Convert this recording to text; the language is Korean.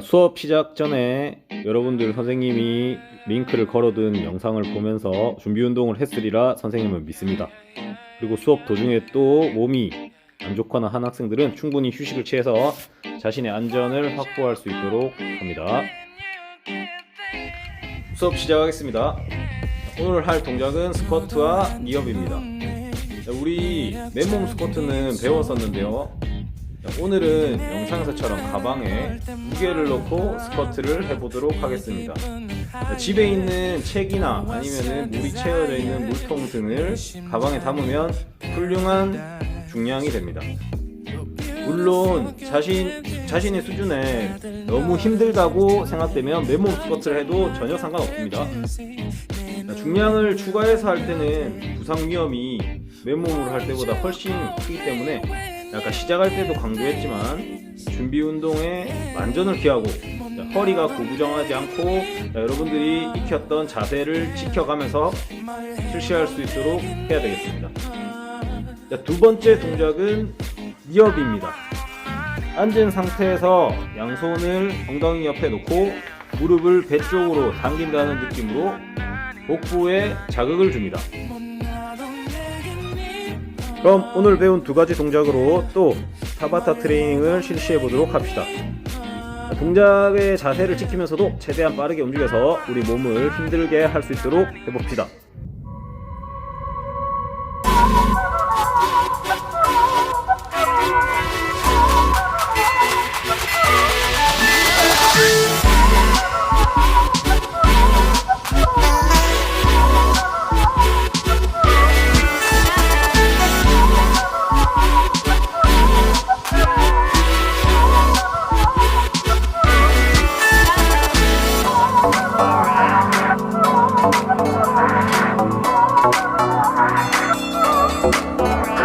수업 시작 전에 여러분들 선생님이 링크를 걸어둔 영상을 보면서 준비 운동을 했으리라 선생님은 믿습니다. 그리고 수업 도중에 또 몸이 안 좋거나 한 학생들은 충분히 휴식을 취해서 자신의 안전을 확보할 수 있도록 합니다. 수업 시작하겠습니다. 오늘 할 동작은 스쿼트와 니업입니다. 우리 맨몸 스쿼트는 배웠었는데요. 오늘은 영상에서처럼 가방에 무게를 넣고 스쿼트를 해보도록 하겠습니다. 집에 있는 책이나 아니면은 물이 채워져 있는 물통 등을 가방에 담으면 훌륭한 중량이 됩니다. 물론 자신 자신의 수준에 너무 힘들다고 생각되면 맨몸 스쿼트를 해도 전혀 상관없습니다. 중량을 추가해서 할 때는 부상 위험이 맨몸으로 할 때보다 훨씬 크기 때문에 아까 시작할 때도 강조했지만 준비 운동에 만전을 기하고 자, 허리가 구부정하지 않고 자, 여러분들이 익혔던 자세를 지켜가면서 실시할 수 있도록 해야 되겠습니다. 자, 두 번째 동작은 니업입니다. 앉은 상태에서 양손을 엉덩이 옆에 놓고 무릎을 배 쪽으로 당긴다는 느낌으로 복부에 자극을 줍니다. 그럼 오늘 배운 두 가지 동작으로 또 타바타 트레이닝을 실시해 보도록 합시다. 자, 동작의 자세를 지키면서도 최대한 빠르게 움직여서 우리 몸을 힘들게 할 수 있도록 해봅시다. Alright.